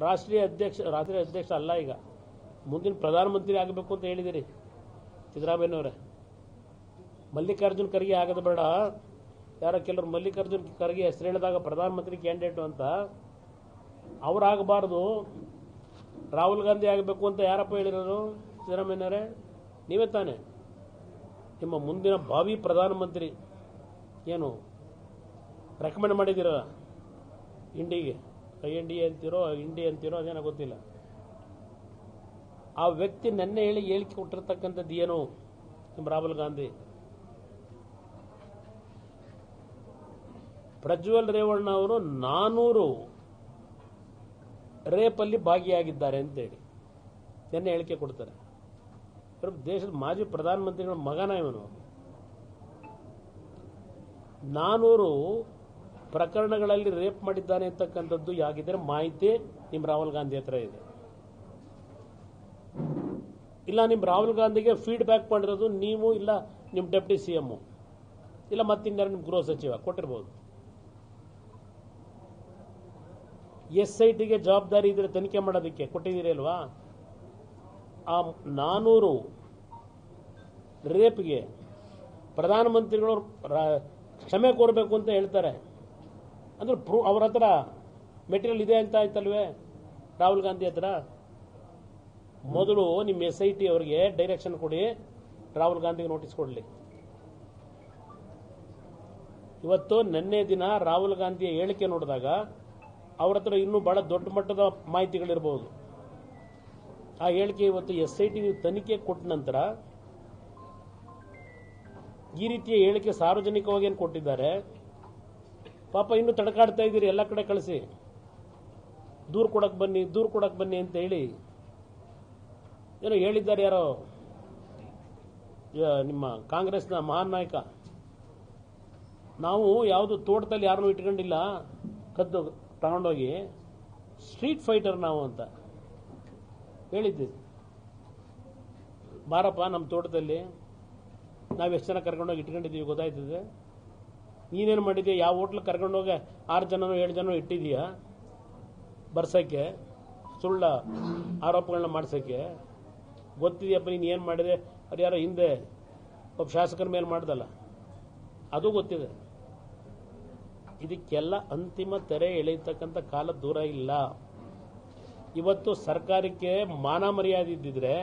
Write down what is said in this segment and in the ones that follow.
ರಾಷ್ಟ್ರೀಯ ಅಧ್ಯಕ್ಷ ರಾಷ್ಟ್ರೀಯ ಅಧ್ಯಕ್ಷ ಅಲ್ಲ ಈಗ. ಮುಂದಿನ ಪ್ರಧಾನಮಂತ್ರಿ ಆಗಬೇಕು ಅಂತ ಹೇಳಿದಿರಿ ಸಿದ್ದರಾಮಯ್ಯನವರೇ. ಮಲ್ಲಿಕಾರ್ಜುನ್ ಖರ್ಗೆ ಆಗದ ಬೇಡ. ಯಾರೋ ಕೆಲವರು ಮಲ್ಲಿಕಾರ್ಜುನ್ ಖರ್ಗೆ ಹೆಸರು ಹೇಳಿದಾಗ ಪ್ರಧಾನಮಂತ್ರಿ ಕ್ಯಾಂಡಿಡೇಟು ಅಂತ. ಅವರಾಗಬಾರ್ದು. ರಾಹುಲ್ ಗಾಂಧಿ ಆಗಬೇಕು ಅಂತ ಯಾರಪ್ಪ ಹೇಳಿರೋರು ಸಿದ್ದರಾಮಯ್ಯನವರೇ? ನೀವೇ ತಾನೆ. ನಿಮ್ಮ ಮುಂದಿನ ಭಾವಿ ಪ್ರಧಾನಮಂತ್ರಿ ಏನು ರೆಕಮೆಂಡ್ ಮಾಡಿದ್ದೀರ? ಇಂಡಿಗೆ? ಐ ಎನ್ ಅಂತೀರೋ ಇಂಡಿ ಅಂತೀರೋ, ಅದೇನೋ ಗೊತ್ತಿಲ್ಲ. ಆ ವ್ಯಕ್ತಿ ನೆನ್ನೆ ಹೇಳಿ ಹೇಳಿಕೆ ಕೊಟ್ಟಿರ್ತಕ್ಕಂಥದ್ದು ಏನು ರಾಹುಲ್ ಗಾಂಧಿ? ಪ್ರಜ್ವಲ್ ರೇವಣ್ಣ ಅವರು ನಾನೂರು ರೇಪಲ್ಲಿ ಭಾಗಿಯಾಗಿದ್ದಾರೆ ಅಂತೇಳಿ ನೆನ್ನೆ ಹೇಳಿಕೆ ಕೊಡ್ತಾರೆ. ದೇಶದ ಮಾಜಿ ಪ್ರಧಾನಮಂತ್ರಿಗಳ ಮಗನ ಇವನು. ನಾನೂರು ಪ್ರಕರಣಗಳಲ್ಲಿ ರೇಪ್ ಮಾಡಿದ್ದಾನೆ ಅಂತಕ್ಕಂಥದ್ದು ಯಾಗಿದ್ರೆ ಮಾಹಿತಿ ನಿಮ್ಮ ರಾಹುಲ್ ಗಾಂಧಿ ಹತ್ರ ಇದೆ. ಇಲ್ಲ ನಿಮ್ಮ ರಾಹುಲ್ ಗಾಂಧಿಗೆ ಫೀಡ್ಬ್ಯಾಕ್ ಮಾಡಿರೋದು ನೀವು ಇಲ್ಲ ನಿಮ್ಮ ಡೆಪ್ಟಿ ಸಿ ಎಮ್ಮು ಇಲ್ಲ, ಮತ್ತಿನ್ಯಾರು ನಿಮ್ಮ ಗೃಹ ಸಚಿವ ಕೊಟ್ಟಿರ್ಬೋದು. ಎಸ್ ಐ ಟಿಗೆ ಜವಾಬ್ದಾರಿ ಇದ್ರೆ ತನಿಖೆ ಮಾಡೋದಕ್ಕೆ ಕೊಟ್ಟಿದ್ದೀರಿ ಅಲ್ವಾ? ಆ ನಾನೂರು ರೇಪ್ಗೆ ಪ್ರಧಾನಮಂತ್ರಿಗಳು ಕ್ಷಮೆ ಕೋರಬೇಕು ಅಂತ ಹೇಳ್ತಾರೆ. ಅಂದ್ರೆ ಪ್ರೂ ಅವ್ರ ಹತ್ರ ಮೆಟೀರಿಯಲ್ ಇದೆ ಅಂತ ಆಯ್ತಲ್ವೇ? ರಾಹುಲ್ ಗಾಂಧಿ ಹತ್ರ? ಮೊದಲು ನಿಮ್ಮ ಎಸ್ ಐ ಟಿ ಅವರಿಗೆ ಡೈರೆಕ್ಷನ್ ಕೊಡಿ, ರಾಹುಲ್ ಗಾಂಧಿಗೆ ನೋಟಿಸ್ ಕೊಡಲಿ. ಇವತ್ತು ನಿನ್ನೆ ದಿನ ರಾಹುಲ್ ಗಾಂಧಿಯ ಹೇಳಿಕೆ ನೋಡಿದಾಗ ಅವ್ರ ಹತ್ರ ಇನ್ನೂ ಬಹಳ ದೊಡ್ಡ ಮಟ್ಟದ ಮಾಹಿತಿಗಳಿರ್ಬೋದು. ಆ ಹೇಳಿಕೆ ಇವತ್ತು ಎಸ್ ಐ ಟಿ ತನಿಖೆ ಕೊಟ್ಟ ನಂತರ ಈ ರೀತಿಯ ಹೇಳಿಕೆ ಸಾರ್ವಜನಿಕವಾಗಿ ಏನು ಕೊಟ್ಟಿದ್ದಾರೆ? ಪಾಪ ಇನ್ನೂ ತಡಕಾಡ್ತಾ ಇದ್ದೀರಿ, ಎಲ್ಲ ಕಡೆ ಕಳಿಸಿ. ದೂರು ಕೊಡಕ್ಕೆ ಬನ್ನಿ, ದೂರು ಕೊಡಕ್ಕೆ ಬನ್ನಿ ಅಂತ ಹೇಳಿ. ಏನೋ ಹೇಳಿದ್ದಾರೆ ಯಾರೋ? ನಿಮ್ಮ ಕಾಂಗ್ರೆಸ್ನ ಮಹಾನ್ ನಾಯಕ. ನಾವು ಯಾವುದು ತೋಟದಲ್ಲಿ ಯಾರನ್ನೂ ಇಟ್ಕೊಂಡಿಲ್ಲ, ಕದ್ದು ತಗೊಂಡೋಗಿ ಸ್ಟ್ರೀಟ್ ಫೈಟರ್ ನಾವು ಅಂತ ಹೇಳಿದ್ದೆ ಬಾರಪ್ಪ ನಮ್ಮ ತೋಟದಲ್ಲಿ ನಾವು ಎಷ್ಟು ಜನ ಕರ್ಕೊಂಡೋಗಿ ಇಟ್ಕೊಂಡಿದ್ದೀವಿ ಗೊತ್ತಾಯ್ತದೆ. ನೀನೇನು ಮಾಡಿದ್ಯಾ? ಯಾವ ಹೋಟ್ಲ್ ಹೋಗ? ಆರು ಜನನೋ, ಏಳು ಜನ ಇಟ್ಟಿದೀಯಾ? ಬರ್ಸೋಕ್ಕೆ? ಸುಳ್ಳ ಆರೋಪಗಳನ್ನ ಮಾಡ್ಸೋಕ್ಕೆ? ಗೊತ್ತಿದೆಯಪ್ಪ, ನೀನು ಏನು ಮಾಡಿದೆ? ಅದು ಯಾರೋ ಹಿಂದೆ ಒಬ್ಬ ಶಾಸಕರ ಮೇಲೆ ಮಾಡ್ದಲ್ಲ. ಅದು ಗೊತ್ತಿದೆ. ಇದಕ್ಕೆಲ್ಲ ಅಂತಿಮ ತೆರೆ ಎಳೆಯತಕ್ಕಂಥ ಕಾಲ ದೂರ ಇಲ್ಲ. ಇವತ್ತು ಸರ್ಕಾರಕ್ಕೆ ಮಾನ ಮರ್ಯಾದೆ ಇದ್ದಿದ್ರೆ,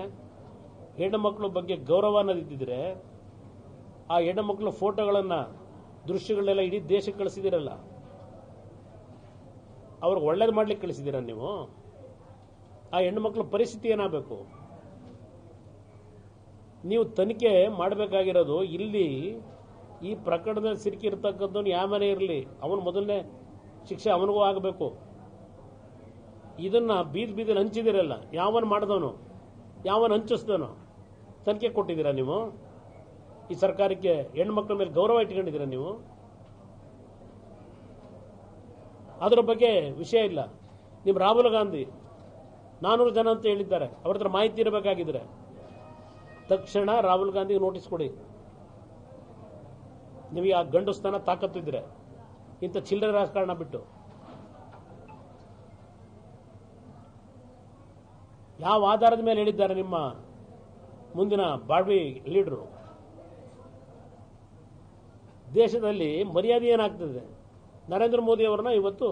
ಹೆಣ್ಣು ಮಕ್ಕಳ ಬಗ್ಗೆ ಗೌರವ ಅನ್ನೋದಿದ್ದಿದ್ರೆ, ಆ ಹೆಣ್ಣು ಮಕ್ಕಳ ಫೋಟೋಗಳನ್ನ ದೃಶ್ಯಗಳನ್ನೆಲ್ಲ ಇಡೀ ದೇಶಕ್ಕೆ ಕಳಿಸಿದಿರಲ್ಲ ಅವ್ರಿಗೆ ಒಳ್ಳೇದು ಮಾಡ್ಲಿಕ್ಕೆ ಕಳಿಸಿದ್ದೀರ ನೀವು? ಆ ಹೆಣ್ಣು ಮಕ್ಕಳ ಪರಿಸ್ಥಿತಿ ಏನಾಗಬೇಕು? ನೀವು ತನಿಖೆ ಮಾಡಬೇಕಾಗಿರೋದು ಇಲ್ಲಿ ಈ ಪ್ರಕರಣದಲ್ಲಿ ಸಿಲುಕಿರ್ತಕ್ಕಂಥವ್ನು ಯಾವ ಮನೆ ಇರಲಿ, ಅವನು ಮೊದಲನೇ ಶಿಕ್ಷೆ ಅವನಿಗೂ ಆಗಬೇಕು. ಇದನ್ನ ಬೀದ್ ಬೀದಿಲಿ ಹಂಚಿದಿರಲ್ಲ ಯಾವನ್ ಮಾಡಿದವನು? ಯಾವನ್ ಹಂಚಿಸ್ದವನು? ತನಿಖೆ ಕೊಟ್ಟಿದ್ದೀರಾ ನೀವು? ಈ ಸರ್ಕಾರಕ್ಕೆ ಹೆಣ್ಮಕ್ಳ ಮೇಲೆ ಗೌರವ ಇಟ್ಕೊಂಡಿದ್ದೀರಾ ನೀವು? ಅದರ ಬಗ್ಗೆ ವಿಷಯ ಇಲ್ಲ. ನಿಮ್ಮ ರಾಹುಲ್ ಗಾಂಧಿ ನಾನೂರು ಜನ ಅಂತ ಹೇಳಿದ್ದಾರೆ. ಅವ್ರ ಹತ್ರ ಮಾಹಿತಿ ಇರಬೇಕಾಗಿದ್ರೆ. ತಕ್ಷಣ ರಾಹುಲ್ ಗಾಂಧಿಗೆ ನೋಟಿಸ್ ಕೊಡಿ. ನಿಮಗೆ ಆ ಗಂಡು ಸ್ಥಾನ ತಾಕತ್ತಿದ್ರೆ ಇಂಥ ಚಿಲ್ಲರೆ ರಾಜಕಾರಣ ಬಿಟ್ಟು. ಯಾವ ಆಧಾರದ ಮೇಲೆ ಹೇಳಿದ್ದಾರೆ ನಿಮ್ಮ ಮುಂದಿನ ಬಾಡ್ವಿ ಲೀಡರು? ದೇಶದಲ್ಲಿ ಮರ್ಯಾದೆ ಏನಾಗ್ತದೆ? ನರೇಂದ್ರ ಮೋದಿ ಅವರನ್ನ ಇವತ್ತು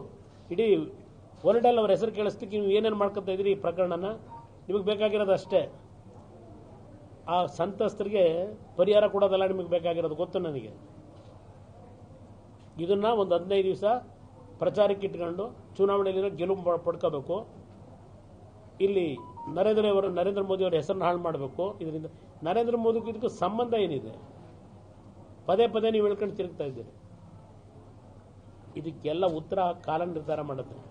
ಇಡೀ ವರ್ಲ್ಡಲ್ಲಿ ಅವ್ರ ಹೆಸರು ಕೇಳಿಸ್ಲಿಕ್ಕೆ ನೀವು ಏನೇನು ಮಾಡ್ಕೊತಾ ಇದ್ದೀರಿ ಈ ಪ್ರಕರಣನ? ನಿಮಗೆ ಬೇಕಾಗಿರೋದು ಅಷ್ಟೇ. ಆ ಸಂತಸ್ತರಿಗೆ ಪರಿಹಾರ ಕೊಡೋದಲ್ಲ ನಿಮಗೆ ಬೇಕಾಗಿರೋದು ಗೊತ್ತು ನನಗೆ. ಇದನ್ನು ಒಂದು ಹದಿನೈದು ದಿವಸ ಪ್ರಚಾರಕ್ಕೆ ಇಟ್ಕೊಂಡು ಚುನಾವಣೆಯಲ್ಲಿ ಗೆಲುವು ಪಡ್ಕೋಬೇಕು. ಇಲ್ಲಿ ನರೇಂದ್ರ ನರೇಂದ್ರ ಮೋದಿ ಅವರ ಹೆಸರನ್ನು ಹಾಳು ಮಾಡಬೇಕು. ಇದರಿಂದ ನರೇಂದ್ರ ಮೋದಿಗೂ ಇದಕ್ಕೂ ಸಂಬಂಧ ಏನಿದೆ? ಪದೇ ಪದೇ ನೀವು ಹೇಳ್ಕೊಂಡು ತಿರುಗ್ತಾ ಇದ್ದೀರಿ. ಇದಕ್ಕೆಲ್ಲ ಉತ್ತರ ಕಾಲ ನಿರ್ಧಾರ ಮಾಡುತ್ತೆ